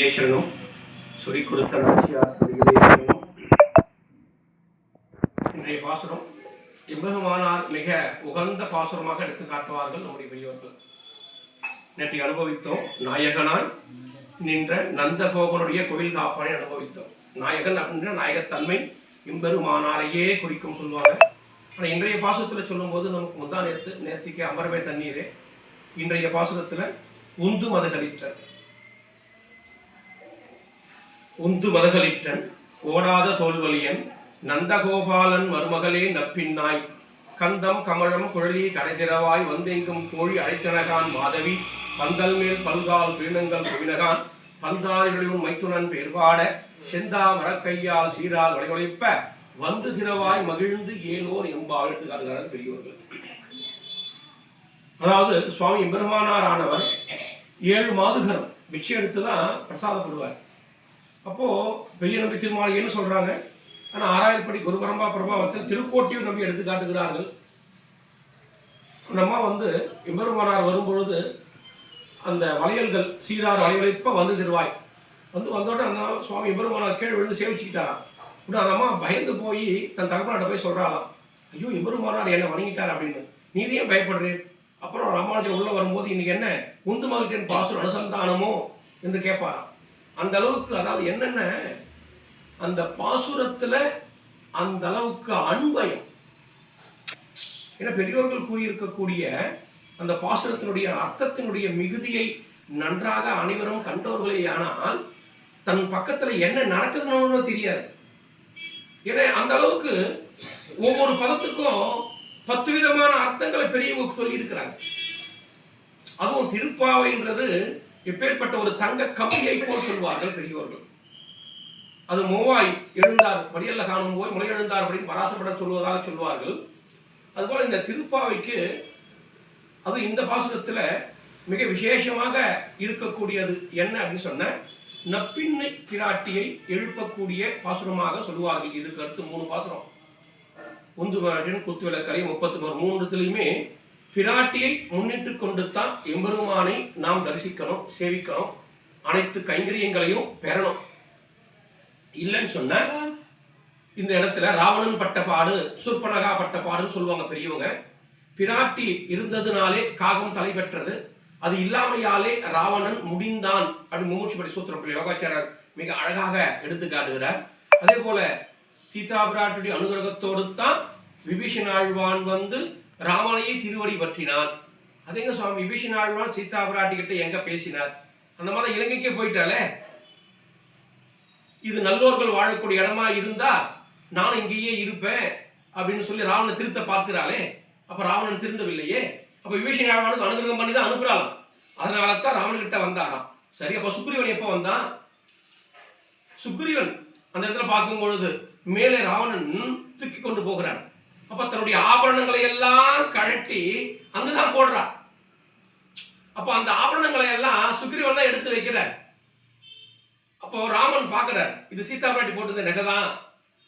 சரணம் சொல்லி கொடுத்த நாச்சியார் இன்றைய பாசுரம் எம்பெருமானார் மிக உகந்த பாசுரமாக எடுத்து காட்டுவார்கள் நம்முடைய பெரியவர்கள். நேற்று அனுபவித்தோம். நாயகனாய் நின்ற நந்தகோபனுடைய கோவில் காப்பானை அனுபவித்தோம். நாயகன் அப்படின்ற நாயகத்தன்மை இம்பெருமானாரையே குறிக்கும் சொல்லுவாங்க. ஆனால் இன்றைய பாசுரத்தில் சொல்லும்போது நமக்கு முந்தா நேற்று நேர்த்திக்கு அமரவே தண்ணீரே. இன்றைய பாசுரத்தில் உந்து மதகளிற்றன் உந்து மதகளிற்றன் ஓடாத தோல்வலியன் நந்தகோபாலன் மருமகளே நப்பின்னாய். கந்தம் கமழம் குழலி கடைதிரவாய் வந்தெங்கும் கோழி அழைத்தனகான் மாதவி பந்தல் மேல் பல்கால் பீனங்கள் குவினகான் பந்தாரிகளின் மைத்துனன் பேர்பாட செந்தா மரக்கையால் சீரால் வளைவளைப்ப வந்து திரவாய் மகிழ்ந்து ஏலோர் எம்பாழ்த்து எடுத்து பெரியவர்கள் அதாவது சுவாமி பெருமானார் ஆனவர் ஏழு மாதுகரம் பிச்சை எடுத்து தான் பிரசாதப்படுவார். அப்போது பெரிய நம்பி திருமாளிகைன்னு சொல்கிறாங்க ஆனால் ஆறாயிரப்படி குருபரம்பா பிரபாவத்தில் திருக்கோட்டியும் நம்பி எடுத்து காட்டுகிறார்கள். நம்ம வந்து எம்பெருமானார் வரும்பொழுது அந்த வளையல்கள் சீரார் வளையலைப்ப வந்து திருவாய். வந்து வந்தோடனே அந்த சுவாமி எம்பெருமானார் கீழே விழுந்து சேவிச்சுக்கிட்டாராம். உடனே அந்த அம்மா பயந்து போய் தன் தகப்பனாட்ட போய் சொல்கிறாளாம் ஐயோ எம்பெருமானார் என்னை வணங்கிட்டார் அப்படின்னு. நீ ஏன் பயப்படுறேன் அப்புறம் ராமானுஜர் உள்ளே வரும்போது இன்னைக்கு என்ன? உந்து மகிழ்ச்சியின் பாசுரம் அனுசந்தானமோ? என்று கேட்பாராம். அந்த அளவுக்கு அதாவது என்னென்ன? அந்த பாசுரத்தில் அந்த அளவுக்கு அன்பயம். ஏன்னா பெரியோர்கள் கூறியிருக்கக்கூடிய அந்த பாசுரத்தினுடைய அர்த்தத்தினுடைய மிகுதியை நன்றாக அனைவரும் கண்டவர்களே ஆனால் தன் பக்கத்தில் என்ன நடக்குதுன்னு தெரியாது. ஏன்னா அந்த அளவுக்கு ஒவ்வொரு பதத்துக்கும் பத்து விதமான அர்த்தங்களை பெரியவங்க சொல்லியிருக்கிறாங்க. அதுவும் திருப்பாவைன்றது எப்பேற்பட்ட ஒரு தங்க கம்பியை போல் சொல்வார்கள் பெரியவர்கள் அது மோவாய் எழுந்தார் படியல்ல காணும் போய் முளை எழுந்தார் அப்படின்னு பராசப்பட சொல்வதாக சொல்வார்கள். அதுபோல் இந்த திருப்பாவைக்கு அது இந்த பாசுரத்தில் மிக விசேஷமாக இருக்கக்கூடியது என்ன அப்படின்னு சொன்ன நப்பின்னை பிராட்டியை எழுப்பக்கூடிய பாசுரமாக சொல்லுவார்கள். இதுக்கு அடுத்து மூணு பாசுரம். உந்து குத்து விளக்கரை முப்பத்தி மூன்றுலையுமே பிராட்டியை முன்னிட்டு கொண்டு தான் எம்பெருமானை நாம் தரிசிக்கணும் சேவிக்கணும். அனைத்து கைங்கரியங்களையும் பெறணும். இல்லைன்னு சொன்ன இந்த இடத்துல ராவணன் பட்ட பாடு சுர்பனகா பட்ட பாடுன்னு சொல்லுவாங்க பெரியவங்க. பிராட்டி இருந்ததுனாலே காகம் தலை பெற்றது. அது இல்லாமையாலே ராவணன் முடிந்தான் அப்படின்னு மூச்சுப்படி சூத்திரம் யோகாச்சாரர் மிக அழகாக எடுத்து காட்டுகிறார். அதே போல சீதா பிராட்டியுடைய அனுகிரகத்தோடு தான் விபீஷன் ஆழ்வான் வந்து ராமனையே திருவடி பற்றினான். அதேங்க சுவாமி விபீஷன் ஆழ்வான் சீதா பிராட்டி கிட்ட எங்க பேசினார். அந்த மாதிரி இலங்கைக்கே போயிட்டாலே இது நல்லோர்கள் வாழக்கூடிய இடமா இருந்தா நானும் இங்கேயே இருப்பேன் அப்படின்னு சொல்லி ராவணனை திருத்த பார்க்கிறாளே. அப்ப ராவணன் திருந்தவில்லையே. அப்ப விபீஷன் ஆழ்வானுக்கு அனுகிரகம் பண்ணி தான் அனுப்புறாளாம். அதனால தான் ராவணன் கிட்ட வந்தாராம். சரி அப்ப சுக்ரீவன் எப்போ வந்தான்? சுக்ரீவன் அந்த இடத்துல பார்க்கும் பொழுது மேலே ராவணன் தூக்கி கொண்டு போகிறான். அப்ப தன்னுடைய ஆபரணங்களை எல்லாம் கழட்டி அங்குதான் போடுறா. அப்ப அந்த ஆபரணங்களை எல்லாம் சுக்ரீவன் தான் எடுத்து வைக்கிறார். அப்போ ராமன் பார்க்கிறார் இது சீதா பாட்டி போட்டிருந்த நகை தான்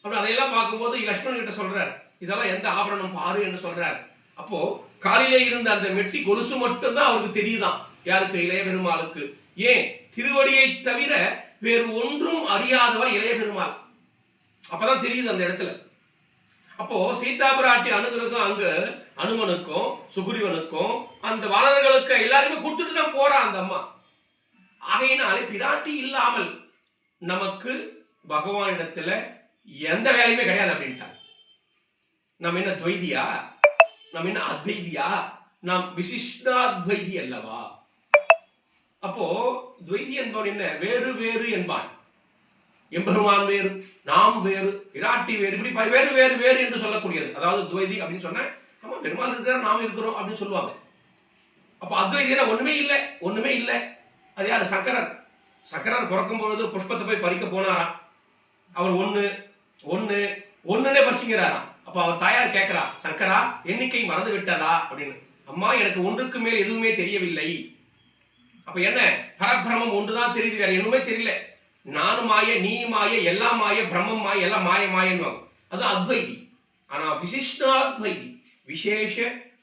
அப்படி அதையெல்லாம் பார்க்கும்போது லக்ஷ்மணன் கிட்ட சொல்றார் இதெல்லாம் எந்த ஆபரணம் பாரு என்று சொல்றார். அப்போ காலிலே இருந்த அந்த மெட்டி கொலுசு மட்டும்தான் அவருக்கு தெரியுதாம் யாருக்கு? இளைய பெருமாளுக்கு. ஏன்? திருவடியை தவிர வேறு ஒன்றும் அறியாதவர் இளைய பெருமாள். அப்பதான் தெரியுது அந்த இடத்துல. அப்போ சீதா பிராட்டி அனுகிரகம் அங்க அனுமனுக்கும் சுகுரிவனுக்கும் அந்த வானர்களுக்கு எல்லாருமே கொடுத்துட்டு தான் போறான் அந்த அம்மா. ஆகையினாலே பிராட்டி இல்லாமல் நமக்கு பகவானிடத்துல எந்த வேலையுமே கிடையாது அப்படின்ட்டாங்க. நம்ம என்ன துவைதியா? நம்ம என்ன அத்வைதியா? நாம் விசிஷ்டாத்வைதி அல்லவா? அப்போ துவைதி என்பவன் என்ன? வேறு வேறு என்பான். எம்பெருமான் வேறு நாம் வேறு விராட்டி வேறு இப்படி வேறு வேறு வேறு என்று சொல்லக்கூடியது. அதாவது துவைதி அப்படின்னு சொன்னா நம்ம பெருமாள் இருக்கிறார் நாம் இருக்கிறோம் அப்படின்னு சொல்லுவாங்க. அப்போ அத்வைதினா ஒண்ணுமே இல்லை ஒண்ணுமே இல்லை. அது யார்? சக்கரர். சக்கரர் பிறக்கும் பொழுது புஷ்பத்தை போய் பறிக்க போனாரா? அவர் ஒன்று ஒன்று ஒன்றுனே பறிச்சுங்கிறாராம் அப்போ அவர் தாயார் கேட்கறா சங்கரா எண்ணிக்கை மறந்து விட்டதா? அப்படின்னு. அம்மா எனக்கு ஒன்றுக்கு மேல் எதுவுமே தெரியவில்லை. அப்போ என்ன? பரபிரமம் ஒன்றுதான் தெரியுது வேற எதுவுமே தெரியல. நானும் மாய நீ மாய எல்லாம் மாய பிரம்மம் மாய எல்லாம் மாய மாயன்னு அது அத்வைதி. ஆனால் விசிஷ்டாத்வைதி. விசேஷ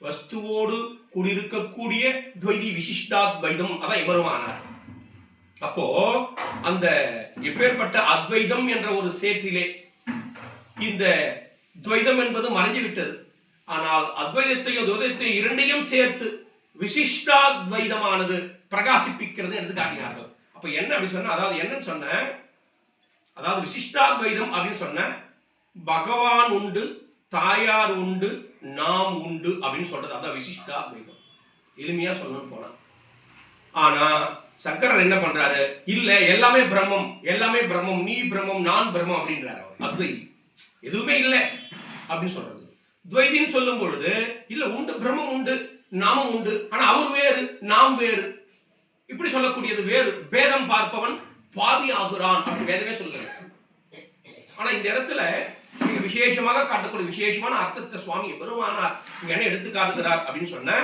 வஸ்துவோடு கூடியிருக்கக்கூடிய துவைதி விசிஷ்டாத்வைதம். அதான் இவருமானார் அப்போ அந்த எப்பேற்பட்ட அத்வைதம் என்ற ஒரு சேற்றிலே இந்த துவைதம் என்பது மறைஞ்சு விட்டது ஆனால் அத்வைதத்தையும் துவைதத்தையும் இரண்டையும் சேர்த்து விசிஷ்டாத்வைதமானது பிரகாசிப்பிக்கிறது எடுத்து காட்டினார்கள். அப்ப என்ன அப்படி சொன்ன அதாவது என்னன்னு சொன்ன அதாவது விசிஷ்டாத்வைதம் அப்படின்னு சொன்ன பகவான் உண்டு தாயார் உண்டு நாம் உண்டு அப்படின்னு சொல்றது அதான் விசிஷ்டாத்வைதம். எளிமையா சொல்லணும்னு போனால் ஆனா சங்கரர் என்ன பண்றாரு? இல்ல எல்லாமே பிரம்மம் எல்லாமே பிரம்மம் நீ பிரம்மம் நான் பிரம்மம் அப்படின்றாரு அத்வைதி எதுவுமே இல்லை அப்படின்னு சொல்றது. துவைதின்னு சொல்லும் பொழுது இல்ல உண்டு பிரம்மம் உண்டு நாமம் உண்டு ஆனா அவர் வேறு நாம் வேறு. இப்படி சொல்லக்கூடியது வேறு. வேதம் பார்ப்பவன் பாவி ஆகுறான் அப்படி வேதமே சொல்லுது. ஆனா இந்த இடத்துல விசேஷமாக காட்டக்கூடிய விசேஷமான அர்த்தத்தை சுவாமி பெருமானார் இங்க என்ன எடுத்து காட்டுகிறார் அப்படின்னு சொன்ன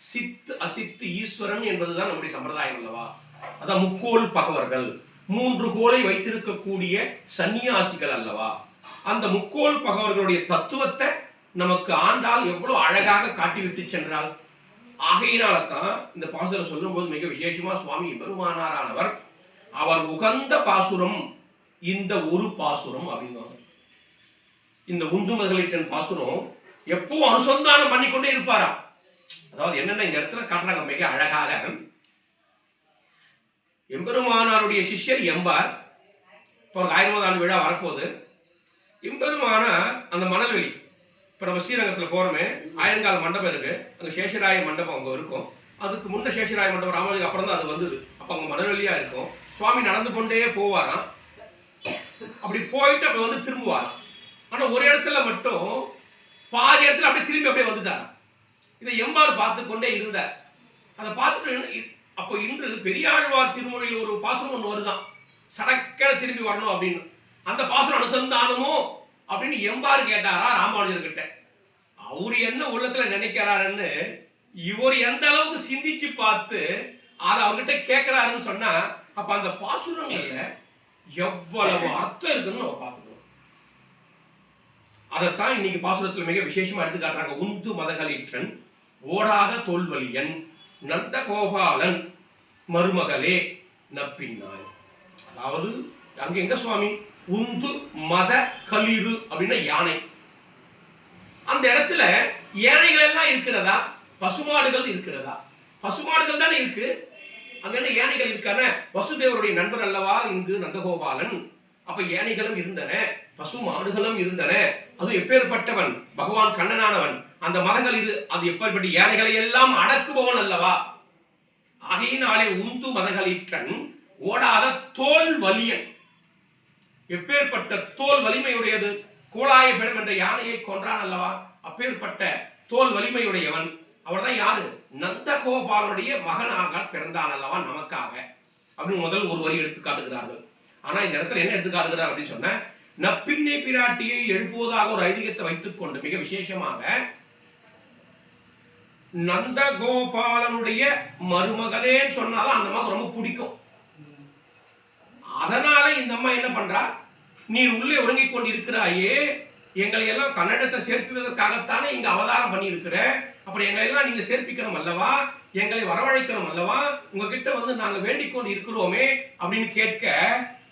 சித்து அசித்து ஈஸ்வரன் என்பதுதான் நம்முடைய சம்பிரதாயம் அல்லவா? அதான் முக்கோல் பகவர்கள். மூன்று கோலை வைத்திருக்கக்கூடிய சன்னியாசிகள் அல்லவா? அந்த முக்கோல் பகவர்களுடைய தத்துவத்தை நமக்கு ஆண்டால் எவ்வளவு அழகாக காட்டிவிட்டு சென்றால்? ஆகையினால தான் இந்த பாசுரம் சொல்லும்போது மிக விசேஷமா சுவாமி பெருமானாரானவர் அவர் உகந்த பாசுரம் இந்த ஒரு பாசுரம் அப்படின்வாங்க. இந்த உந்து மகளிட்டன் பாசுரம் எப்பவும் அனுசந்தானம் பண்ணிக்கொண்டே இருப்பாரா? அதாவது என்னென்ன இந்த இடத்துல காட்டுறாங்க? மிக அழகாக. எம்பெருமானாருடைய சிஷ்யர் எம்பார் இப்போ ஒரு ஆயிரமாவது ஆண்டு விழா வரப்போகுது. எம்பெருமானார் அந்த மணல்வெளி இப்போ நம்ம ஸ்ரீரங்கத்தில் போகிறோமே ஆயிரங்கால மண்டபம் இருக்கு. அந்த சேஷராய மண்டபம் அங்கே இருக்கும். அதுக்கு முன்ன சேஷராய மண்டபம் ராமலிங்க அப்புறம் தான் அது வந்தது. அப்போ அங்கே மணல்வெளியாக இருக்கும். சுவாமி நடந்து கொண்டே போவாராம். அப்படி போயிட்டு அப்படி வந்து திரும்புவாராம். ஆனால் ஒரு இடத்துல மட்டும் பாதி இடத்துல அப்படியே திரும்பி அப்படியே வந்துட்டாராம். இதை எம்பார் பார்த்து கொண்டே இருந்தார். அதை பார்த்துட்டு என்ன- அப்போ இன்று பெரியாழ்வார் திருமொழியில் ஒரு பாசனம் ஒன்று வருதான். சடக்கென திரும்பி வரணும் அப்படின்னு. அந்த பாசனம் அனுசந்தானமும் அப்படின்னு எம்பாரு கேட்டாரா ராமானுஜர் கிட்ட. அவரு என்ன உள்ளத்துல நினைக்கிறாருன்னு இவர் எந்த அளவுக்கு சிந்திச்சு பார்த்து அதை அவர்கிட்ட கேட்கிறாருன்னு சொன்னா அப்ப அந்த பாசுரங்கள்ல எவ்வளவு அர்த்தம் இருக்குன்னு நம்ம பார்த்துக்கணும். அதைத்தான் இன்னைக்கு பாசுரத்தில் மிக விசேஷமா எடுத்து காட்டுறாங்க. உந்து மதகளிற்றன் ஓடாத தோல்வலியன் நந்த கோபாலன் மருமகளே நப்பின்னாய் அதாவது அங்க எங்க சுவாமி? உந்து மத கலிரு அப்படின்னா யானை. அந்த இடத்துல யானைகள் எல்லாம் இருக்கிறதா? பசுமாடுகள் இருக்கிறதா? பசுமாடுகள் தானே இருக்கு. அங்க என்ன யானைகள் இருக்கான வசுதேவருடைய நண்பர் அல்லவா? இங்கு நந்தகோபாலன். அப்ப யானைகளும் இருந்தன பசு மாடுகளும் இருந்தன. அது எப்பேற்பட்டவன்? பகவான் கண்ணனானவன். அந்த மதங்கள் இது அது எப்பேற்பட்ட யானைகளை எல்லாம் அடக்குபவன் அல்லவா? ஆகையினாலே உந்து மதகளிற்றன் ஓடாத தோல் வலியன். எப்பேற்பட்ட தோல் வலிமையுடையது கோலாயபிடம் என்ற யானையை கொன்றான் அல்லவா? அப்பேற்பட்ட தோல் வலிமையுடையவன் அவர்தான் யாரு? நந்தகோபாலனுடைய மகனாக பிறந்தான் அல்லவா நமக்காக. அப்படின்னு முதல் ஒரு வரி எடுத்து காட்டுகிறார்கள். ஆனா இந்த இடத்துல என்ன எடுத்து காட்டுகிறார் அப்படின்னு சொன்ன நப்பிண்ணை பிராட்டியை எழுப்புவதாக ஒரு ஐதீகத்தை வைத்துக் கொண்டு மிக விசேஷமாக நந்தகோபாலனுடைய மருமகளேன்னு சொன்னாதான் அந்த அம்மாவுக்கு ரொம்ப பிடிக்கும். அதனால இந்த அம்மா என்ன பண்றா? நீ உள்ளே உறங்கிக் கொண்டிருக்கிறாயே எங்களை எல்லாம் கன்னடத்தை சேர்ப்பிப்பதற்காகத்தானே இங்க அவதாரம் பண்ணியிருக்கிற. அப்புறம் எங்களை எல்லாம் நீங்க சேர்ப்பிக்கணும் அல்லவா? எங்களை வரவழைக்கணும் அல்லவா? உங்ககிட்ட வந்து நாங்க வேண்டிக் கொண்டு இருக்கிறோமே அப்படின்னு கேட்க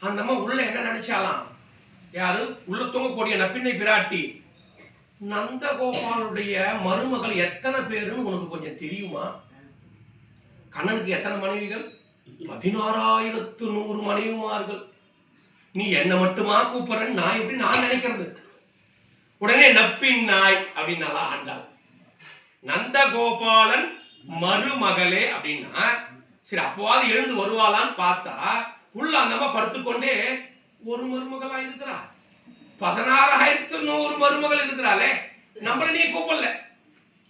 அந்த அம்மா உள்ள என்ன நினைச்சாலாம்? யாரு? உள்ள தூங்கக்கூடிய நப்பிண்ணை பிராட்டி நந்தகோபாலுடைய மருமகள் எத்தனை பேருன்னு உனக்கு கொஞ்சம் தெரியுமா? கண்ணனுக்கு எத்தனை மனைவிகள்? பதினாறாயிரத்து நூறு மனைவிமார்கள். நீ என்ன மட்டுமா கூப்பிடுறன்னு நான் எப்படி நான் நினைக்கிறது? உடனே நப்பின் நாய் அப்படின்னாலாம் ஆண்டாள். நந்தகோபாலன் மருமகளே அப்படின்னா சரி அப்போவாது எழுந்து வருவாளான்னு பார்த்தா உள்ள அந்தம்மா படுத்துக்கொண்டே ஒரு மருமகளா இருக்கிறா? பதினாறாயிரத்து நூறு மருமகள் இருக்கிறாளே. நம்மள நீ கூப்பிடல.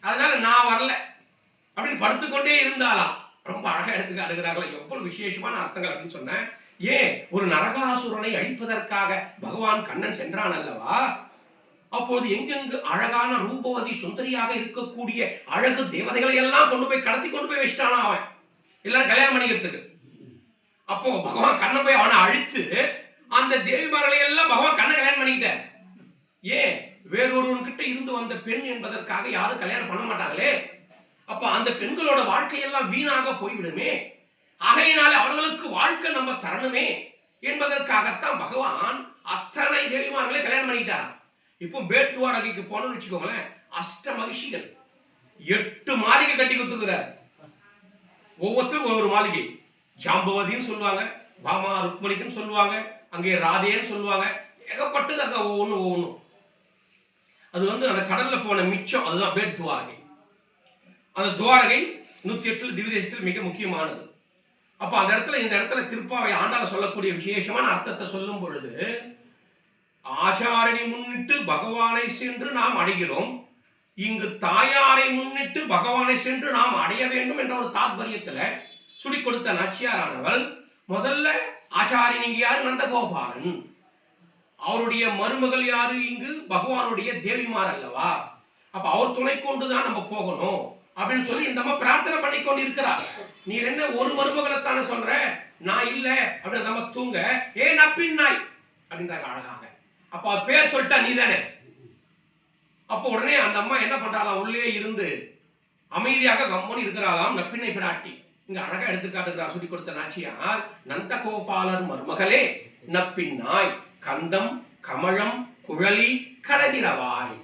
அதனால நான் வரல. அப்படின்னு படுத்துக்கொண்டே இருந்தாலாம் ரொம்ப அழகா எடுத்து காட்டுகிறார்கள் எவ்வளவு விசேஷமான அர்த்தங்கள் அப்படின்னு சொன்னேன். ஏன் ஒரு நரகாசுரனை அழிப்பதற்காக பகவான் கண்ணன் சென்றான் அல்லவா? அப்போது எங்கெங்கு அழகான ரூபவதி சுந்தரியாக இருக்கக்கூடிய அழகு தேவதைகளை எல்லாம் கொண்டு போய் கடத்தி கொண்டு போய் வச்சிட்டானா அவன். எல்லாரும் கல்யாணம் பண்ணிக்கிறதுக்கு. அப்போ பகவான் கண்ணை போய் அவனை அழித்து அந்த தேவிமார்களை எல்லாம் பகவான் கண்ணை கல்யாணம் பண்ணிக்கிட்டார். ஏன்? வேறொருவன் கிட்ட இருந்து வந்த பெண் என்பதற்காக யாரும் கல்யாணம் பண்ண மாட்டாங்களே? அப்ப அந்த பெண்களோட வாழ்க்கையெல்லாம் வீணாக போய்விடுமே. ஆகையினால அவர்களுக்கு வாழ்க்கை நம்ம தரணுமே என்பதற்காகத்தான் பகவான் அத்தனை தேவிமார்களை கல்யாணம் பண்ணிட்டாராம் இப்போ பேட்டுவாரகைக்கு போனோம்னு வச்சுக்கோங்களேன் அஷ்ட மகிழ்ச்சிகள் எட்டு மாளிகை கட்டி கொடுத்துக்கிறார் ஒவ்வொருத்தரும் ஒவ்வொரு மாளிகை. ஜாம்பவதின்னு சொல்லுவாங்க பாமா ருக்மணிக்குன்னு சொல்லுவாங்க அங்கே ராதேன்னு சொல்லுவாங்க. ஏகப்பட்டது அங்கே ஒவ்வொன்றும் ஒவ்வொன்றும் அது வந்து அந்த கடலில் போன மிச்சம் அதுதான் பேட் துவாரகை அந்த துவாரகை நூற்றி எட்டில் திவ்யதேசத்தில் மிக முக்கியமானது. அப்போ அந்த இடத்துல இந்த இடத்துல திருப்பாவை ஆண்டால சொல்லக்கூடிய விசேஷமான அர்த்தத்தை சொல்லும் பொழுது ஆச்சாரணி முன்னிட்டு பகவானை சென்று நாம் அடைகிறோம். இங்கு தாயாரை முன்னிட்டு பகவானை சென்று நாம் அடைய வேண்டும் என்ற ஒரு தாத்பரியத்தில் சுடி கொடுத்த நாச்சியாரானவள் முதல்ல ஆச்சாரியன் யார் யாரு? நந்தகோபாலன். அவருடைய மருமகள் யாரு? இங்கு பகவானுடைய தேவிமார் அல்லவா? அப்ப அவர் துணை கொண்டுதான் நம்ம போகணும். அப்படின்னு சொல்லி இந்த அம்மா பிரார்த்தனை பண்ணி கொண்டு இருக்கிறார் நீ என்ன ஒரு மருமகளை தானே சொல்ற? நான் இல்ல. அப்படின்னு நம்ம தூங்க. ஏ நப்பின் நாய் அப்படின்றாங்க அழகாக. அப்ப அவர் பேர் சொல்லிட்டா நீ தானே அப்போ உடனே அந்த அம்மா என்ன பண்றாளாம் உள்ளே இருந்து அமைதியாக கம்மன் இருக்கிறாளாம். நப்பினை பிராட்டி. இங்க அழகா எடுத்துக்காட்டுகிறார். சொல்லி கொடுத்த நாச்சியார் நந்தகோபாலர் மருமகளே நப்பின் நாய் கந்தம் கமழம் குழலி கடதிரவாய்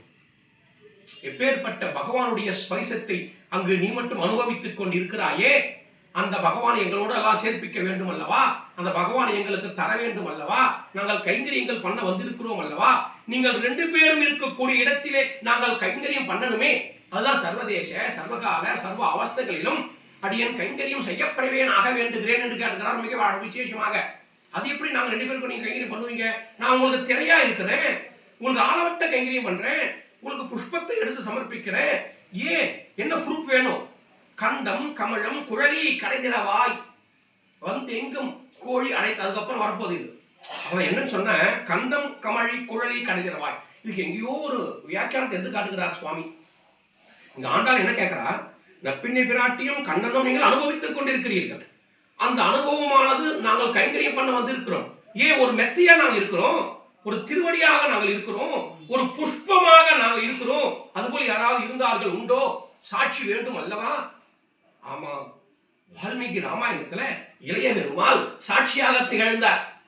எப்பேற்பட்ட பகவானுடைய ஸ்பரிசத்தை அங்கு நீ மட்டும் அனுபவித்துக் கொண்டிருக்கிறாயே அந்த பகவானை எங்களோடு எல்லாம் சேர்ப்பிக்க வேண்டும் அல்லவா? அந்த பகவானை எங்களுக்கு தர வேண்டும் அல்லவா? நாங்கள் கைங்கரியங்கள் பண்ண வந்திருக்கிறோம் அல்லவா? நீங்கள் ரெண்டு பேரும் இருக்கக்கூடிய இடத்திலே நாங்கள் கைங்கரியம் பண்ணணுமே. அதுதான் சர்வதேச சர்வகால சர்வ அவஸ்தைகளிலும் அடியன் கைங்கரியம் செய்யப்படவே ஆக வேண்டுகிறேன் என்று கேட்டுக்கிறார். மிக விசேஷமாக. அது எப்படி நாங்கள் ரெண்டு பேருக்கும் நீங்கள் கைங்கரியம் பண்ணுவீங்க? நான் உங்களுக்கு திரையா இருக்கிறேன். உங்களுக்கு ஆளவட்ட கைங்கரியம் பண்றேன். உங்களுக்கு புஷ்பத்தை எடுத்து சமர்ப்பிக்கிறேன். ஏன்? என்ன ப்ரூஃப் வேணும்? கந்தம் கமழம் குழலி கடைதிரவாய் வந்து எங்கும் கோழி அடைத்து அதுக்கப்புறம் வரப்போகுது இது. அவன் என்னன்னு சொன்ன கந்தம் கமழி குழலி கடைதிரவாய் இதுக்கு எங்கேயோ ஒரு வியாக்கியானத்தை எடுத்து காட்டுகிறார் சுவாமி. இங்க ஆண்டாள் என்ன கேட்கிறார் நப்பிண்ணை பிராட்டியும் கண்ணனும் நீங்கள் அனுபவித்துக் கொண்டிருக்கிறீர்கள். அந்த அனுபவமானது நாங்கள் கைங்கரியம் பண்ண வந்திருக்கிறோம். ஏன் ஒரு மெத்தையா நாங்கள் இருக்கிறோம்? ஒரு திருவடியாக நாங்கள் இருக்கிறோம் ஒரு புஷ்பமாக நாங்கள் இருக்கிறோம். அதுபோல் யாராவது இருந்தார்கள் உண்டோ? சாட்சி வேண்டும் அல்லவா? ஆமா. வால்மீகி ராமாயணத்துல இளைய பெருமாள் சாட்சியாக திகழ்ந்தார்.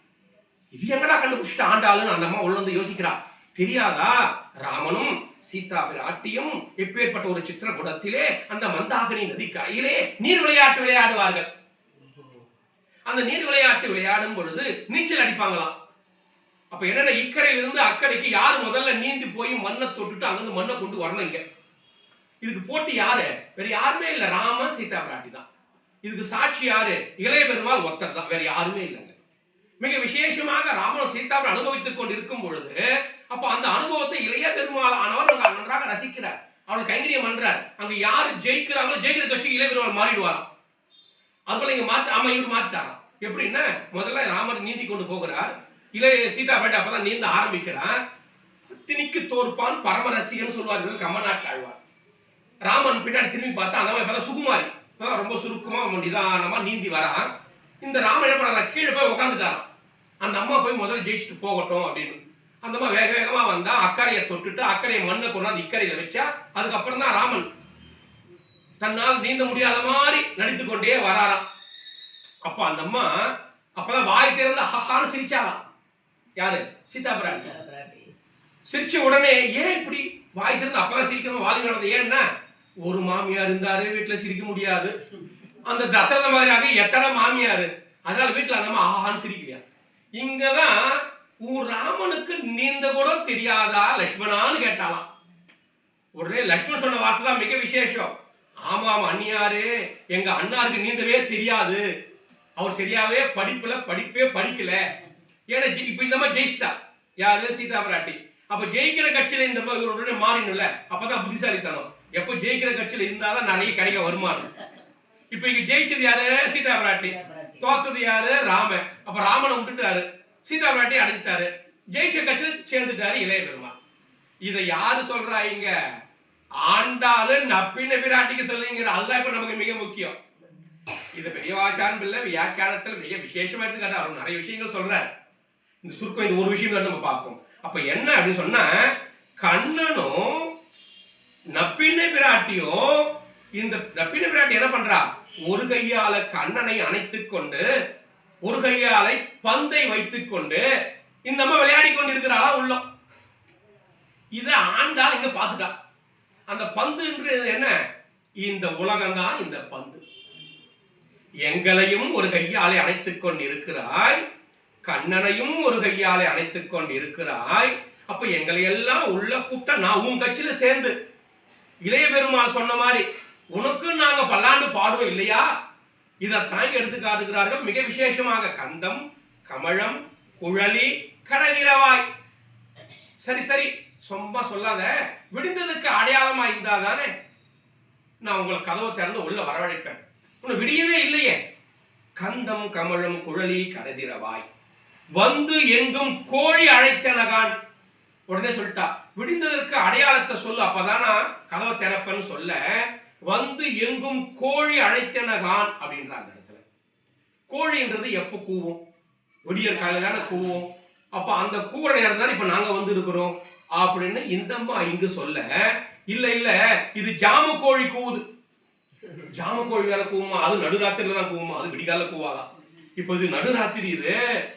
இது எங்கடா கண்டுபிடிச்சிட்டு ஆண்டாளுன்னு அந்த அம்மா உள்ள வந்து யோசிக்கிறா. தெரியாதா? ராமனும் சீதா பிராட்டியும் எப்பேற்பட்ட ஒரு சித்திர குடத்திலே அந்த மந்தாகினி நதிக்கரையிலே நீர் விளையாட்டு விளையாடுவார்கள். அந்த நீர் விளையாட்டு விளையாடும் பொழுது நீச்சல் அடிப்பாங்களாம். அப்ப என்னன்னா இக்கரையிலிருந்து அக்கறைக்கு யார் முதல்ல நீந்தி போய் மண்ணை தொட்டுட்டு அங்கிருந்து மண்ணை கொண்டு வரணும் இங்க? இதுக்கு போட்டி யாரு? வேற யாருமே இல்ல. ராம சீதா பிராட்டி தான். இதுக்கு சாட்சி யாரு? இளைய பெருமாள் ஒத்தர் தான். வேற யாருமே இல்லைங்க. மிக விசேஷமாக ராமன் சீதாவை அனுபவித்துக் கொண்டு இருக்கும் பொழுது அப்ப அந்த அனுபவத்தை இளைய பெருமாள் ஆனவர் நன்றாக ரசிக்கிறார். அவள் கைங்கரியம் பண்றார். அங்க யாரு ஜெயிக்கிறாங்களோ ஜெயிக்கிற கட்சிக்கு இளைய பெருமாள் மாறிடுவாராம். அதுபோல இங்க மாற்ற ஆமா இவர் மாற்றாராம் எப்படின்னா முதல்ல ராமர் நீந்தி கொண்டு போகிறார். இளைய சீதா பேட்டை அப்பதான் நீந்த ஆரம்பிக்கிறான். பத்தினிக்கு தோற்பான் பரமரசிகன்னு சொல்லுவார் கமநாட்டு ஆழ்வார் ராமன் பின்னாடி திரும்பி பார்த்தா அந்த மாதிரி சுகுமாரி. இப்பதான் ரொம்ப சுருக்கமா அவன் நிதானமா நீந்தி வரான். இந்த ராமன் என்ன கீழே போய் உட்காந்துட்டாராம் அந்த அம்மா போய் முதல்ல ஜெயிச்சுட்டு போகட்டும் அப்படின்னு. அந்த அம்மா வேக வேகமாக வந்தா அக்கறையை தொட்டுட்டு அக்கறையை மண்ணை கொண்டாந்து இக்கரையில் வச்சா அதுக்கப்புறம் தான் ராமன் தன்னால் நீந்த முடியாத மாதிரி நடித்து கொண்டே வராராம். அப்போ அந்த அம்மா அப்பதான் வாய் திறந்து ஹஹான்னு சிரிச்சாலாம் யாரு? சீதா பிராட்டி சிரிச்ச உடனே ஏன் இப்படி வாய் திறந்து அப்பதான் சிரிக்கணும் வாலிங்க நடந்தது? ஏன்னா ஒரு மாமியார் இருந்தாரு வீட்டுல சிரிக்க முடியாது. அந்த தசரத மாதிரியாக எத்தனை மாமியார்? அதனால வீட்டுல அந்த ஆஹான்னு சிரிக்கலையா? இங்கதான் உன் ராமனுக்கு நீந்த கூட தெரியாதா லக்ஷ்மணான்னு கேட்டாலாம் உடனே லக்ஷ்மணன் சொன்ன வார்த்தை தான் மிக விசேஷம். ஆமாம் அண்ணியாரு எங்க அண்ணாருக்கு நீந்தவே தெரியாது. அவர் சரியாவே படிப்புல படிப்பே படிக்கல. ஏன்னா இப்ப இந்த மாதிரி ஜெயிச்சிட்டா. யாரு? சீதா பிராட்டி அப்ப ஜெயிக்கிற கட்சியில இந்த மாதிரி உடனே மாறினும்ல அப்பதான் புத்திசாலித்தனம். எப்போ ஜெயிக்கிற கட்சியில இருந்தாதான் நிறைய கிடைக்க வருமானம். இப்ப இங்க ஜெயிச்சது யாரு? சீதா பிராட்டி தோத்தது யாரு? ராமன். அப்ப ராமனை விட்டுட்டாரு. சீதா பிராட்டி அடைச்சிட்டாரு. ஜெயிச்ச கட்சியில சேர்ந்துட்டாரு இளைய பெருமாள் இதை யாரு சொல்றா இங்க? ஆண்டாளு நப்பின பிராட்டிக்கு சொல்லுங்கிற அதுதான் இப்ப நமக்கு மிக முக்கியம். இது பெரியவாச்சாரம் பிள்ளை வியாக்கியானத்தில் மிக விசேஷமா எடுத்துக்காட்டு. அவர் நிறைய விஷயங்கள் சொல்றாரு. இந்த சுருக்கம் இது ஒரு விஷயம் தான் நம்ம பார்ப்போம். அப்ப என்ன அப்படின்னு சொன்னா கண்ணனும் நப்பின்னை பிராட்டியும் இந்த நப்பின்னை பிராட்டி என்ன பண்றா? ஒரு கையால கண்ணனை அணைத்துக் கொண்டு ஒரு கையாலை பந்தை வைத்துக் கொண்டு இந்த அம்மா விளையாடி கொண்டு இருக்கிறாளா உள்ளம். இதை ஆண்டாள் இங்க பார்த்துட்டா. அந்த பந்துன்றது என்ன? இந்த உலகம்தான் இந்த பந்து. எங்களையும் ஒரு கையாலே அணைத்துக் கொண்டிருக்கிறாய். கண்ணனையும் ஒரு கையாலே அணைத்துக் கொண்டிருக்கிறாய். அப்ப எங்களை எல்லாம் உள்ள கூப்பிட்டா நான் உன் கட்சியில சேர்ந்து. இளைய பெருமாள் சொன்ன மாதிரி உனக்கு நாங்க பல்லாண்டு பாடுவோம் இல்லையா? இதைத்தான் எடுத்து காட்டுகிறார்கள். மிக விசேஷமாக கந்தம் கமழம் குழலி கடலிரவாய். சரி சரி சும்மா சொல்லாத. விடிந்ததுக்கு அடையாளமா இருந்தா தானே நான் உங்களை கதவை திறந்து உள்ள வரவழைப்பேன். உன்னை விடியவே இல்லையே. கந்தம் கமழம் குழலி கடதிரவாய் வந்து எங்கும் கோழி அழைத்தனகான் உடனே சொல்லிட்டா விடிந்ததற்கு அடையாளத்தை சொல்லு அப்பதானா கதவை திறப்பன்னு சொல்ல வந்து எங்கும் கோழி அழைத்தனகான் அப்படின்றாங்க இடத்துல. கோழின்றது எப்போ கூவும்? விடியற் காலையில தானே கூவும். அப்ப அந்த கூற நேரம் தானே இப்ப நாங்க வந்து இருக்கிறோம். அப்படின்னு இந்தம்மா இங்கு சொல்ல இல்ல இல்ல இது ஜாம கோழி கூவுது. ஜாம கோழி வேலை கூவுமா? அது நடுராத்திரில தான் கூவுமா? அது விடிகால கூவாதான் இப்போ இது நடுராத்திரி இது.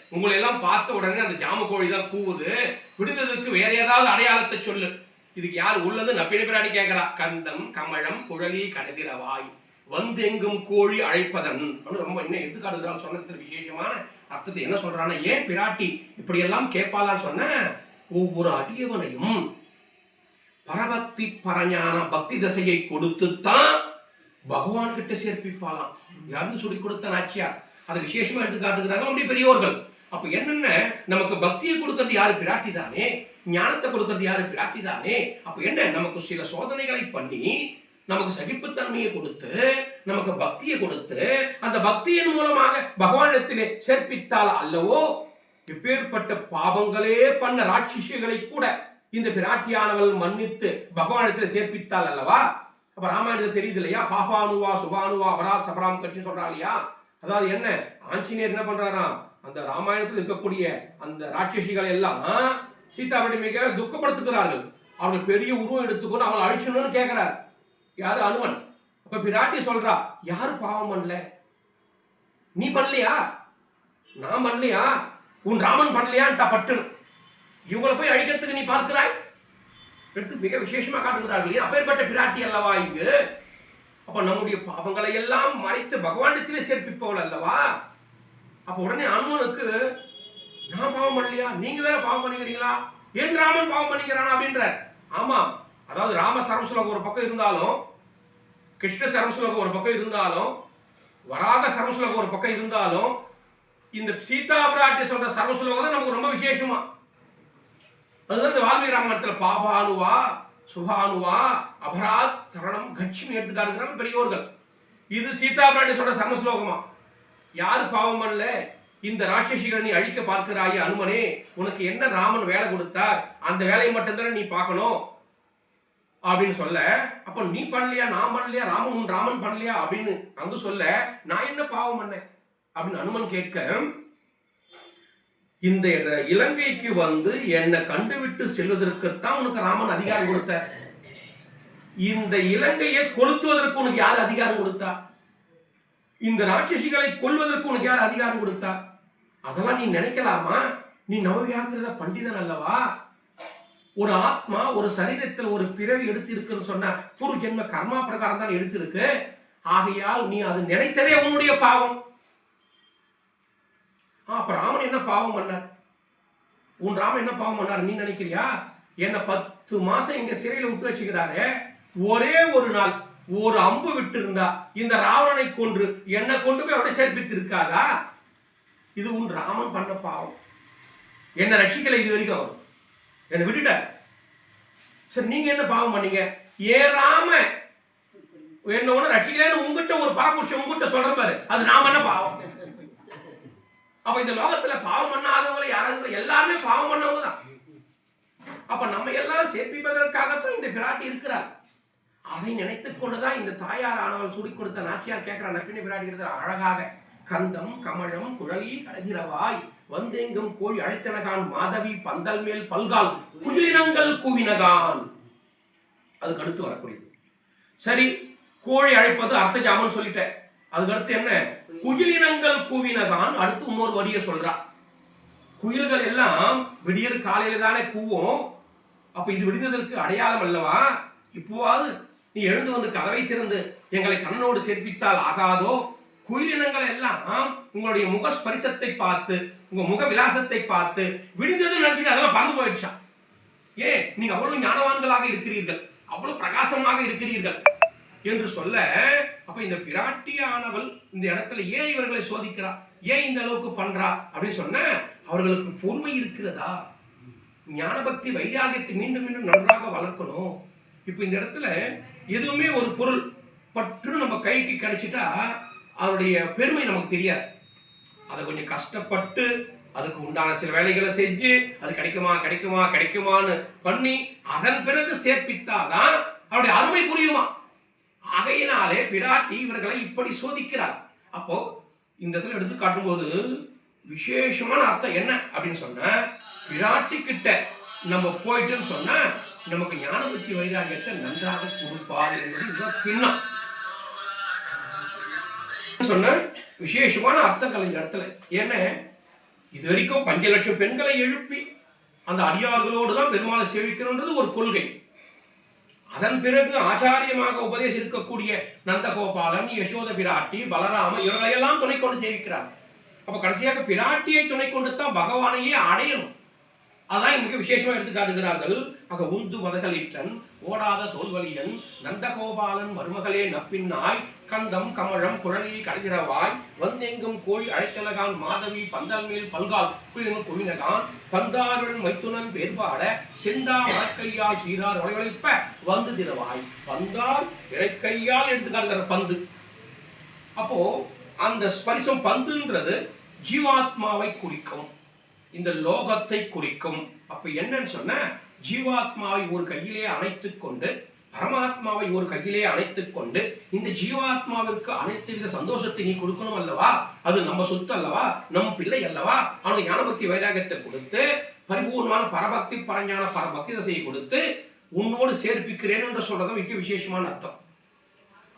உங்களை எல்லாம் பார்த்த உடனே அந்த ஜாம கோழி தான் கூவுது. விடுந்ததுக்கு வேற ஏதாவது அடையாளத்தை சொல்லு. இதுக்கு யார் உள்ளது? நப்பின பிராடி கேட்கிறா. கந்தம் கமழம் குழலி வந்து வந்தெங்கும் கோழி அழைப்பதன். அப்படின்னு ரொம்ப என்ன எடுத்துக்காட்டுகிறான் சொன்னது விசேஷமான அர்த்தத்தை என்ன சொல்றான்னா ஏன் பிராட்டி இப்படியெல்லாம் கேட்பாளான்னு சொன்ன? ஒவ்வொரு அடியவனையும் பரபக்தி பரஞான பக்தி தசையை கொடுத்துத்தான் பகவான் கிட்ட சேர்ப்பிப்பாளாம். யாருன்னு சொல்லி கொடுத்த நாச்சியார். அதை விசேஷமா எடுத்து காட்டுகிறாங்க நம்முடைய பெரியோர்கள். அப்ப என்னென்ன? நமக்கு பக்தியை கொடுக்கறது யாரு? பிராட்டி தானே. ஞானத்தை கொடுக்கறது யாரு? பிராட்டி தானே. அப்ப என்ன? நமக்கு சில சோதனைகளை பண்ணி நமக்கு சகிப்புத்தன்மையை கொடுத்து நமக்கு பக்தியை கொடுத்து அந்த பக்தியின் மூலமாக பகவானிடத்திலே சேர்ப்பித்தால் அல்லவோ இப்பேற்பட்ட பாவங்களே பண்ண ராட்சிசியங்களை கூட இந்த பிராட்டியானவள் மன்னித்து பகவானிடத்தில் சேர்ப்பித்தாள் அல்லவா? அப்ப ராமாயணத்தில் தெரியுது இல்லையா? பாபானுவா சுபானுவா அபராத் சபராம் கட்சி சொல்றா இல்லையா? அதாவது என்ன? ஆஞ்சநேயர் என்ன பண்றாராம் அந்த ராமாயணத்தில் இருக்கக்கூடிய அந்த ராட்சசிகள் எல்லாம் சீதாபடி மிக துக்கப்படுத்துகிறார்கள். அவர்கள் பெரிய உருவம் எடுத்துக்கொண்டு அவளை அழிச்சணும்னு கேட்கிறார். யாரு? அனுமன். அப்ப பிராட்டி சொல்றா யாரு பாவம் பண்ணல? நீ பண்ணலையா? நான் பண்ணலையா? உன் ராமன் பண்ணலையான்ட்டா பட்டு. இவங்களை போய் அழிக்கிறதுக்கு நீ பார்க்கிறாய்? எடுத்து மிக விசேஷமா காட்டுகிறார்கள் அப்பேற்பட்ட பிராட்டி அல்லவா இங்கு? அப்போ நம்முடைய பாவங்களை எல்லாம் மறைத்து பகவானிடத்திலே சேர்ப்பிப்பவள் அல்லவா? அப்போ உடனே அனுமனுக்கு நான் பாவம் பண்ணலையா? நீங்க வேற பாவம் பண்ணிக்கிறீங்களா? ஏன் ராமன் பாவம் பண்ணிக்கிறானா? அப்படின்ற ஆமா அதாவது ராம சரமசுலகம் ஒரு பக்கம் இருந்தாலும் கிருஷ்ண சரமசுலகம் ஒரு பக்கம் இருந்தாலும் வராக சரமசுலகம் ஒரு பக்கம் இருந்தாலும் இந்த சீதா பிராட்டி சொல்ற சரமசுலகம் தான் நமக்கு ரொம்ப விசேஷமா. அதுதான் இந்த வால்மீகி ராமாயணத்தில் பாபானுவா சுபானுவா அபராத் சரணம் கட்சின்னு எடுத்துக்காருங்கிறாங்க பெரியோர்கள். இது சீதா பிராட்டி சொல்ற சரமஸ்லோகமா யாரு பாவம் பண்ணல? இந்த ராட்சசிகளை நீ அழிக்க பார்க்கிறாய அனுமனே உனக்கு என்ன ராமன் வேலை கொடுத்தார்? அந்த வேலையை மட்டும்தானே நீ பார்க்கணும்? அப்படின்னு சொல்ல அப்ப நீ பண்ணலையா நான் பண்ணலையா ராமன் உன் ராமன் பண்ணலையா அப்படின்னு அங்கு சொல்ல நான் என்ன பாவம் பண்ணேன்? அப்படின்னு அனுமன் கேட்க இந்த இலங்கைக்கு வந்து என்னை கண்டுவிட்டு செல்வதற்குத்தான் உனக்கு ராமன் அதிகாரம் கொடுத்த. இந்த இலங்கையை கொளுத்துவதற்கு உனக்கு யார் அதிகாரம் கொடுத்தா? இந்த ராட்சசிகளை கொல்வதற்கு உனக்கு யார் அதிகாரம் கொடுத்தா? அதெல்லாம் நீ நினைக்கலாமா? நீ நவவியாக்கிரத பண்டிதன் அல்லவா? ஒரு ஆத்மா ஒரு சரீரத்தில் ஒரு பிறவி எடுத்து இருக்குன்னு சொன்ன புரு ஜென்ம கர்மா பிரகாரம் தான் எடுத்திருக்கு. ஆகையால் நீ அது நினைத்ததே உன்னுடைய பாவம். அப்ப ராமன் என்ன பாவம் பண்ணார் உன் ராமன் என்ன பாவம் பண்ணார்? நீ நினைக்கிறியா? என்ன பத்து மாசம் இங்க சிறையில விட்டு வச்சுக்கிறாரு. ஒரே ஒரு நாள் ஒரு அம்பு விட்டு இருந்தா இந்த ராவணனை கொன்று என்னை கொண்டு போய் அவரை சேர்ப்பித்து இருக்காதா இது உன் ராமன் பண்ண பாவம். என்ன ரட்சிக்கல இது வரைக்கும் அவர். என்னை விட்டுட்டார். சரி நீங்க என்ன பாவம் பண்ணீங்க? ஏ ராம என்ன ஒண்ணு ரட்சிக்கலன்னு உங்ககிட்ட ஒரு பரபுருஷன் உங்ககிட்ட சொல்ற பாரு. அது நாம என்ன பாவம்? அப்ப இந்த லோகத்துல பாவம் பண்ணாதவங்களை யாராவது எல்லாருமே பாவம் பண்ணவங்க தான். அப்ப நம்ம எல்லாரும் சேர்ப்பிப்பதற்காகத்தான் இந்த பிராட்டி இருக்கிறார் அதை நினைத்துக் கொண்டுதான் இந்த தாயார் ஆனவள் சுடி கொடுத்த நாச்சியார் கேட்கிற நப்பினி பிராட்டி இருக்கிற அழகாக. கந்தம் கமழம் குழலி கடகிரவாய் வந்தெங்கும் கோழி அழைத்தனகான் மாதவி பந்தல் மேல் பல்கால் குயிலினங்கள் கூவினகான். அதுக்கு அடுத்து வரக்கூடியது. சரி கோழி அழைப்பது அர்த்த ஜாமன் சொல்லிட்டேன். அதுக்கடுத்து என்ன? குயிலினங்கள் கூவினதான் அடுத்து இன்னொரு வரியை சொல்றா. குயில்கள் எல்லாம் விடியற் காலையில தானே கூவோம். அப்ப இது விடிந்ததற்கு அடையாளம் அல்லவா? இப்போவாது நீ எழுந்து வந்து கதவை திறந்து எங்களை கண்ணோடு சேர்ப்பித்தால் ஆகாதோ? குயிலினங்கள் எல்லாம் உங்களுடைய முக ஸ்பரிசத்தை பார்த்து உங்க முக விலாசத்தை பார்த்து விடிந்ததுன்னு நினைச்சிட்டு அதெல்லாம் பறந்து போயிடுச்சா? ஏன் நீங்க அவ்வளவு ஞானவான்களாக இருக்கிறீர்கள். அவ்வளவு பிரகாசமாக இருக்கிறீர்கள். என்று சொல்ல அப்ப இந்த பிராட்டியானவள் இந்த இடத்துல ஏன் இவர்களை சோதிக்கிறா? ஏன் இந்த அளவுக்கு பண்றா? அப்படின்னு சொன்ன அவர்களுக்கு பொறுமை இருக்கிறதா? ஞானபக்தி வைராகியத்தை மீண்டும் மீண்டும் நன்றாக வளர்க்கணும். இப்போ இந்த இடத்துல எதுவுமே ஒரு பொருள் பற்று நம்ம கைக்கு கிடைச்சிட்டா அவருடைய பெருமை நமக்கு தெரியாது. அதை கொஞ்சம் கஷ்டப்பட்டு அதுக்கு உண்டான சில வேலைகளை செஞ்சு அது கிடைக்குமா கிடைக்குமா கிடைக்குமான்னு பண்ணி அதன் பிறகு சேர்ப்பித்தாதான் அவருடைய அருமை புரியுமா? ஆகையினாலே பிராட்டி இவர்களை இப்படி சோதிக்கிறார். அப்போ இந்த இடத்துல எடுத்து காட்டும்போது விசேஷமான அர்த்தம் என்ன அப்படின்னு சொன்ன பிராட்டி கிட்ட நம்ம போயிட்டுன்னு சொன்னா நமக்கு ஞானபக்தி வைராகியத்தை நன்றாக கொடுப்பார் என்பது இதுதான் பின்னம். சொன்ன விசேஷமான அர்த்தங்கள் இந்த இடத்துல. ஏன்னா இது வரைக்கும் பஞ்ச லட்சம் பெண்களை எழுப்பி அந்த அடியார்களோடு தான் பெருமாளை சேவிக்கணுன்றது ஒரு கொள்கை. அதன் பிறகு ஆச்சாரியமாக உபதேசிக்கக்கூடிய நந்தகோபாலன் யசோத பிராட்டி பலராம இவர்களையெல்லாம் துணை கொண்டு சேவிக்கிறார். அப்ப கடைசியாக பிராட்டியை துணை கொண்டு தான் பகவானையே அடையணும். அதான் இங்கே விசேஷமா எடுத்து காட்டுகிறார்கள் அக உந்து மதகளிற்றன் ஓடாத தோல்வலியன் நந்தகோபாலன் மருமகளே நப்பின்னாய் கந்தம் கமழம் குழலி கலைகிறவாய் வந்தெங்கும் கோழி அழைத்தலகான் மாதவி பந்தல் மேல் பல்கால் குயிலும் குவினகான் பந்தாருடன் மைத்துனன் பேர்பாட செந்தா மரக்கையால் சீரார் வளைவளைப்ப வந்து திரவாய். பந்தார் இறைக்கையால் எடுத்துக்காட்டுகிற பந்து. அப்போ அந்த ஸ்பரிசம் பந்துன்றது ஜீவாத்மாவை குறிக்கும். இந்த லோகத்தை குறிக்கும். அப்ப என்னன்னு சொன்ன ஜீவாத்மாவை ஒரு கையிலே அணைத்துக் கொண்டு பரமாத்மாவை ஒரு கையிலே அணைத்துக் கொண்டு இந்த ஜீவாத்மாவிற்கு அனைத்து வித சந்தோஷத்தை நீ கொடுக்கணும் அல்லவா? அது நம்ம சொத்து அல்லவா? நம் பிள்ளை அல்லவா? அவனுக்கு ஞானபக்தி வைராகத்தை கொடுத்து பரிபூர்ணமான பரபக்தி பரஞான பரபக்தி தசையை கொடுத்து உன்னோடு சேர்ப்பிக்கிறேன் என்று சொல்றது மிக விசேஷமான அர்த்தம்.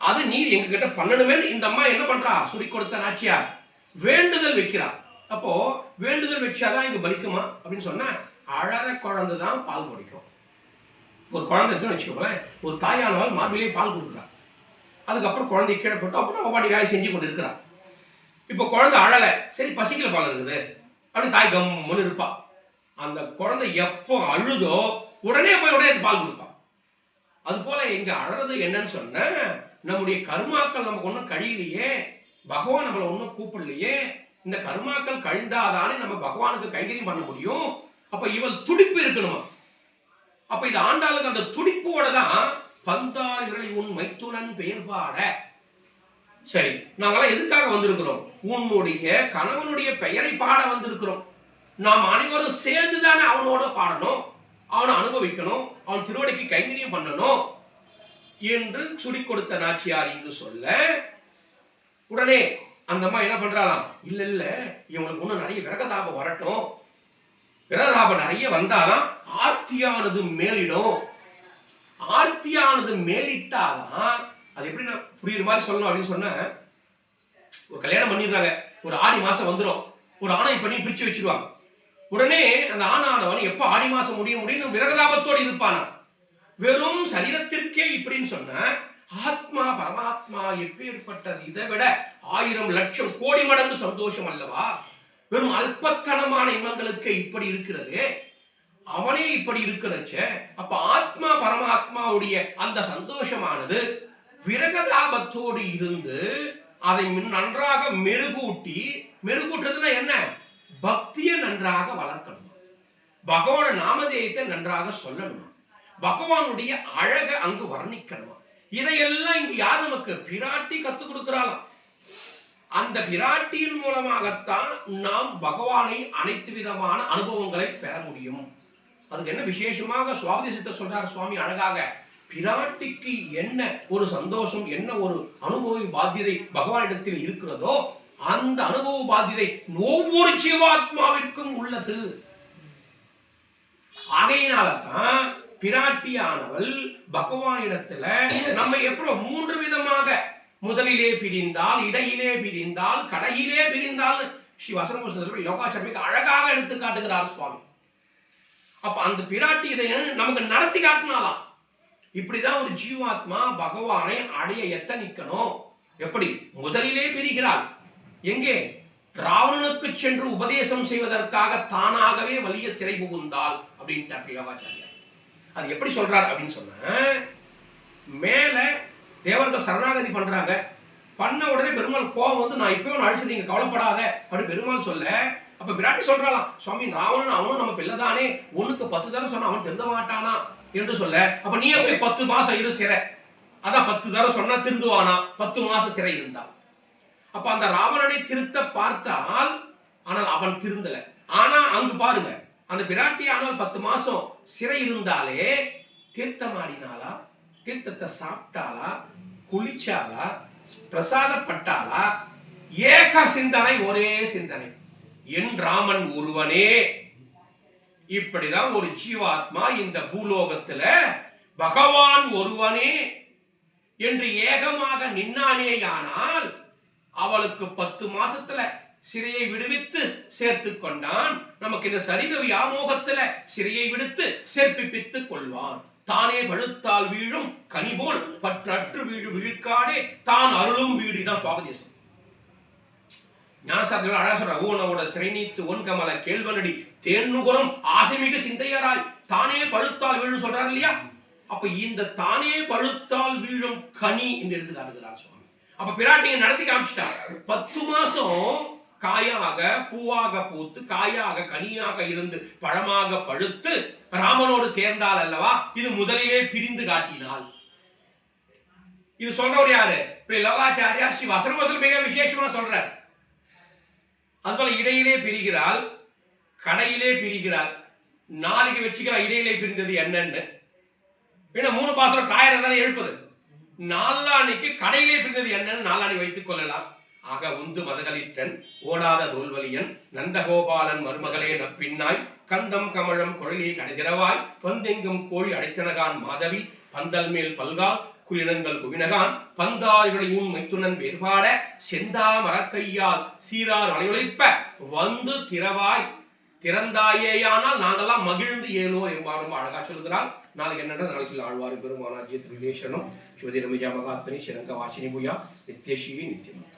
அது நீ எங்க கிட்ட பண்ணணுமே இந்த அம்மா என்ன பண்றா? சுடி கொடுத்த நாச்சியார். வேண்டுதல் வைக்கிறா அப்போ வேண்டுதல் வச்சாதான் இங்க பலிக்குமா? அப்படின்னு சொன்னா அழற குழந்தை தான் பால் குடிக்கும். ஒரு குழந்தை இருக்குன்னு வச்சுக்கோங்களேன் ஒரு தாயானவள் மார்பிலே பால் கொடுக்குறா அதுக்கப்புறம் குழந்தை கீழே போட்டு அப்புறம் அவ வேலை செஞ்சு கொண்டு இருக்கிறா இப்போ குழந்தை அழலை சரி பசிக்கல பால் இருக்குது. அப்படின்னு தாய் கம்முன்னு இருப்பா. அந்த குழந்தை எப்போ அழுதோ உடனே போய் உடனே அது பால் கொடுப்பா. அது போல இங்க அழறது என்னன்னு சொன்ன நம்முடைய கருமாக்கள் நமக்கு ஒன்றும் கழியலையே. பகவான் நம்மளை ஒன்றும் கூப்பிடலையே. இந்த கருமாக்கள் கழிந்தாதானே நம்ம பகவானுக்கு கைங்கரியம் பண்ண முடியும். அப்ப இவள் துடிப்பு இருக்கணுமா? அப்ப இது ஆண்டாளுக்கு அந்த துடிப்போட தான் பந்தாரிகளை உன் மைத்துனன் பெயர் பாட சரி நாங்களாம் எதுக்காக வந்திருக்கிறோம்? உன்னுடைய கணவனுடைய பெயரை பாட வந்திருக்கிறோம். நாம் அனைவரும் சேர்ந்து தானே அவனோட பாடணும். அவனை அனுபவிக்கணும். அவன் திருவடிக்கு கைங்கரியம் பண்ணணும் என்று சுடி கொடுத்த நாச்சியார் என்று சொல்ல உடனே அந்த அம்மா என்ன பண்றாளாம்? இல்ல இல்ல இவனுக்கு இன்னும் நிறைய விரகதாபம் வரட்டும். பிரதாபம் நிறைய வந்தாதான் ஆர்த்தியானது மேலிடும். ஆர்த்தியானது மேலிட்டாதான் அது எப்படி நான் புரியுற மாதிரி சொல்லணும் அப்படின்னு சொன்ன ஒரு கல்யாணம் பண்ணிடுறாங்க. ஒரு ஆடி மாசம் வந்துடும் ஒரு ஆணை பண்ணி பிரிச்சு வச்சிருவாங்க. உடனே அந்த ஆணானவன் எப்போ ஆடி மாசம் முடிய முடியும் விரகதாபத்தோடு இருப்பானா வெறும் சரீரத்திற்கே இப்படின்னு சொன்ன ஆத்மா பரமாத்மா எப்பேற்பட்டது இதை விட ஆயிரம் லட்சம் கோடி மடங்கு சந்தோஷம் அல்லவா? வெறும் அல்பத்தனமான இன்பங்களுக்கு இப்படி இருக்கிறது? அவனே இப்படி இருக்கிறச்ச அப்ப ஆத்மா பரமாத்மாவுடைய அந்த சந்தோஷமானது விரகதாபத்தோடு இருந்து அதை நன்றாக மெருகூட்டி மெருகூட்டுறதுன்னா என்ன? பக்தியை நன்றாக வளர்க்கணும். பகவான நாமதேயத்தை நன்றாக சொல்லணும். பகவானுடைய அழகை அங்கு வர்ணிக்கணும். இதையெல்லாம் இங்கு யார் நமக்கு பிராட்டி கத்துக் கொடுக்கிறாளாம்? அந்த பிராட்டியின் மூலமாகத்தான் நாம் பகவானை அனைத்து விதமான அனுபவங்களை பெற முடியும். அதுக்கு என்ன விசேஷமாக சுவாபதேசத்தை சொல்றார் சுவாமி அழகாக பிராட்டிக்கு என்ன ஒரு சந்தோஷம் என்ன ஒரு அனுபவ பாத்தியதை பகவானிடத்தில் இருக்கிறதோ அந்த அனுபவ பாத்தியதை ஒவ்வொரு ஜீவாத்மாவிற்கும் உள்ளது. ஆகையினால தான் பிராட்டியானவள் பகவானிடத்துல நம்ம எப்படி மூன்று விதமாக முதலிலே பிரிந்தால் இடையிலே பிரிந்தால் கடையிலே பிரிந்தால். ஸ்ரீ வசனபுஷ்ணத்தில் யோகாச்சாரமிக்கு அழகாக எடுத்து காட்டுகிறார் சுவாமி. அப்ப அந்த பிராட்டி இதை நமக்கு நடத்தி காட்டினாலாம். இப்படிதான் ஒரு ஜீவாத்மா பகவானை அடைய எத்தனிக்கணும்? எப்படி? முதலிலே பிரிகிறாள். எங்கே? ராவணனுக்கு சென்று உபதேசம் செய்வதற்காக தானாகவே வலிய சிறை புகுந்தாள் அப்படின்ட்டு யோகாச்சாரியார் அது எப்படி சொல்றார் அப்படின்னு சொன்ன மேல தேவர்கள் சரணாகதி பண்றாங்க. பண்ண உடனே பெருமாள் கோவம் வந்து நான் இப்பயும் அழிச்சு நீங்க கவலைப்படாத அப்படின்னு பெருமாள் சொல்ல. அப்ப விராட்டி சொல்றாளாம் சுவாமி ராவணன் அவனும் நம்ம பிள்ளை தானே. ஒண்ணுக்கு பத்து தடவை சொன்னா அவன் திருந்த மாட்டானா? என்று சொல்ல. அப்ப நீ எப்படி பத்து மாசம் இரு சிறை? அதான் பத்து தடவை சொன்னா திருந்துவானா? பத்து மாசம் சிறை இருந்தான் அப்ப அந்த ராவணனை திருத்த பார்த்தால் ஆனால் அவன் திருந்தல. ஆனா அங்கு பாருங்க அந்த பிராட்டி ஆனால் பத்து மாசம் சிறை இருந்தாலே தீர்த்தமாடினாளா தீர்த்தத்தை சாப்பிட்டாளா? குளிச்சாலா பிரசாதப்பட்டாலா ஏக சிந்தனை ஒரே சிந்தனை. என் ராமன் ஒருவனே. இப்படிதான் ஒரு ஜீவாத்மா இந்த பூலோகத்துல பகவான் ஒருவனே என்று ஏகமாக நின்னானேயானால் அவளுக்கு பத்து மாசத்துல சிறையை விடுவித்து சேர்த்து கொண்டான். நமக்கு இந்த சரீர வியாமோகத்துல சிறையை விடுத்து சேர்ப்பிப்பித்துக் கொள்வான். தானே பழுத்தால் வீழும் கனி போல் பற்றற்று வீழு விழுக்காடே தான் அருளும் வீடு தான் சுவாபதேசம். ஞானசாஸ்திரம் அழகா சொல்ற ஊனவோட சிறைநீத்து ஒன் கமல கேள்வனடி தேன்னுகுரம் ஆசைமிகு சிந்தையராய் தானே பழுத்தால் வீழும் சொல்றாரு இல்லையா? அப்ப இந்த தானே பழுத்தால் வீழும் கனி என்று எடுத்து காட்டுகிறார் சுவாமி. அப்ப பிராட்டியை நடத்தி காமிச்சிட்டார் பத்து மாசம் காயாக பூவாக பூத்து காயாக கனியாக இருந்து பழமாக பழுத்து ராமனோடு சேர்ந்தால் அல்லவா? இது முதலிலே பிரிந்து காட்டினாள். இது சொல்றவர் யாரு? இப்படி லோகாச்சாரியார் ஸ்ரீ வசனபத்தில் மிக விசேஷமா சொல்றார். அதுபோல இடையிலே பிரிகிறாள் கடையிலே பிரிகிறாள். நாளைக்கு வச்சுக்கிறார் இடையிலே பிரிந்தது என்னன்னு. ஏன்னா மூணு பாசனம் தாயரை தானே எழுப்புது. நாளானிக்கு கடையிலே பிரிந்தது என்னன்னு நாளானி வைத்துக் கொள்ளலாம். ஆக உந்து மதகளிற்றன் ஓடாத தோல்வலியன் நந்தகோபாலன் மருமகளே நப்பின்னாய் கந்தம் கமழம் குழலி கடைதிரவாய் பந்தெங்கும் கோழி அடைத்தனகான் மாதவி பந்தல் மேல் பல்கால் குயினங்கள் குவினகான் பந்தாரிகளையும் மைத்துனன் வேறுபாட செந்தா மரக்கையால் சீரார் அலையுழைப்ப வந்து திறவாய் திறந்தாயேயானால் நாங்கெல்லாம் மகிழ்ந்து ஏனோ என்பா ரொம்ப அழகா சொல்கிறார் நாளைக்கு என்னடா நாளைக்கு ஆழ்வார் பெருமானாஜி ரிலேஷனும் சிவதி ரமிஜா மகாத்மனி சிரங்க வாசினி புயா நித்யஸ்ரீ நித்தியம்